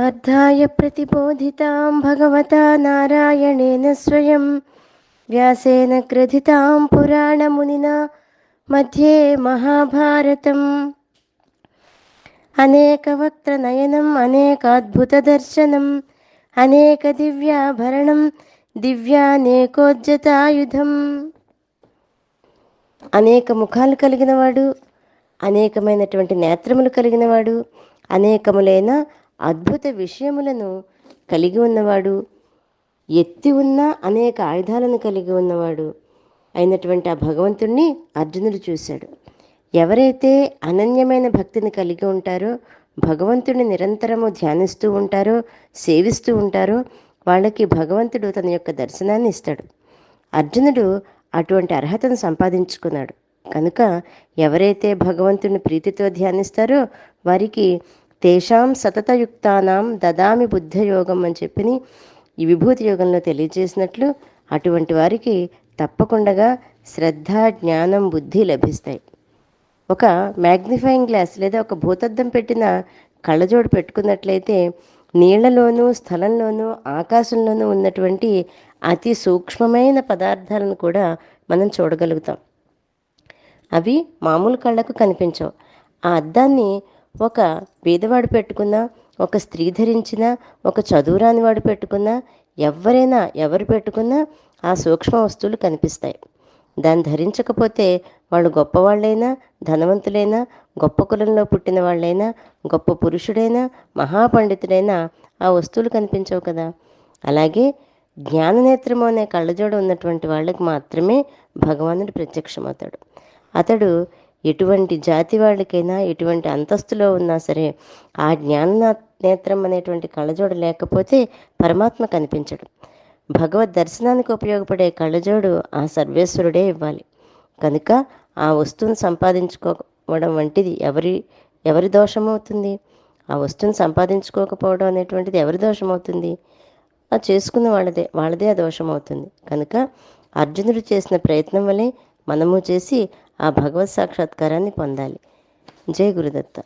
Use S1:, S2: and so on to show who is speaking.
S1: पार्थाय प्रतिबोधितां भगवता नारायणेन स्वयं व्यासेन ग्रथितां पुराणमुनिना मध्ये महाभारतम् అనేకవక్త్రనయనం అనేకాద్భుతదర్శనం అనేకదివ్యాభరణం దివ్యానేకోజ్జతాయుధం అనేక ముఖాలు కలిగినవాడు అనేకమైనటువంటి నేత్రములు కలిగినవాడు అనేకములైన అద్భుత విషయములను కలిగి ఉన్నవాడు ఎత్తి ఉన్న అనేక ఆయుధాలను కలిగి ఉన్నవాడు అయినటువంటి ఆ భగవంతుణ్ణి అర్జునుడు చూశాడు. ఎవరైతే అనన్యమైన భక్తిని కలిగి ఉంటారో భగవంతుడిని నిరంతరము ధ్యానిస్తూ ఉంటారో సేవిస్తూ ఉంటారో వాళ్ళకి భగవంతుడు తన యొక్క దర్శనాన్ని ఇస్తాడు. అర్జునుడు అటువంటి అర్హతను సంపాదించుకున్నాడు. కనుక ఎవరైతే భగవంతుని ప్రీతితో ధ్యానిస్తారో వారికి తేషాం సతతయుక్తానాం దదామి బుద్ధయోగం అని చెప్పి ఈ విభూతి యోగంలో తెలియజేసినట్లు అటువంటి వారికి తప్పకుండా శ్రద్ధ జ్ఞానం బుద్ధి లభిస్తాయి. ఒక మ్యాగ్నిఫైయింగ్ గ్లాస్ లేదా ఒక భూతద్దం పెట్టిన కళ్ళజోడు పెట్టుకున్నట్లయితే నీళ్ళలోనూ స్థలంలోనూ ఆకాశంలోనూ ఉన్నటువంటి అతి సూక్ష్మమైన పదార్థాలను కూడా మనం చూడగలుగుతాం. అవి మామూలు కళ్ళకు కనిపించవు. ఆ అద్దాన్ని ఒక పేదవాడు పెట్టుకున్నా ఒక స్త్రీ ధరించిన ఒక చదువురాని వాడు పెట్టుకున్నా ఎవరైనా ఎవరు పెట్టుకున్నా ఆ సూక్ష్మ వస్తువులు కనిపిస్తాయి. దాన్ని ధరించకపోతే వాళ్ళు గొప్పవాళ్ళైనా ధనవంతులైనా గొప్ప కులంలో పుట్టిన వాళ్ళైనా గొప్ప పురుషుడైనా మహాపండితుడైనా ఆ వస్తువులు కనిపించవు కదా. అలాగే జ్ఞాననేత్రము అనే కళ్ళజోడు ఉన్నటువంటి వాళ్ళకి మాత్రమే భగవానుడు ప్రత్యక్షమవుతాడు. అతడు ఎటువంటి జాతి వాళ్ళకైనా ఎటువంటి అంతస్తులో ఉన్నా సరే ఆ జ్ఞాన నేత్రం అనేటువంటి కళ్ళజోడు లేకపోతే పరమాత్మ కనిపించడు. భగవద్ దర్శనానికి ఉపయోగపడే కళ్ళజోడు ఆ సర్వేశ్వరుడే ఇవ్వాలి. కనుక ఆ వస్తువును సంపాదించుకోవడం వంటిది ఎవరి ఎవరి దోషమవుతుంది? ఆ వస్తువును సంపాదించుకోకపోవడం అనేటువంటిది ఎవరి దోషమవుతుంది? ఆ చేసుకున్న వాళ్ళదే వాళ్ళదే ఆ దోషమవుతుంది. కనుక అర్జునుడు చేసిన ప్రయత్నం వలె మనము చేసి ఆ భగవత్ సాక్షాత్కారాన్ని పొందాలి. జై గురుదత్త.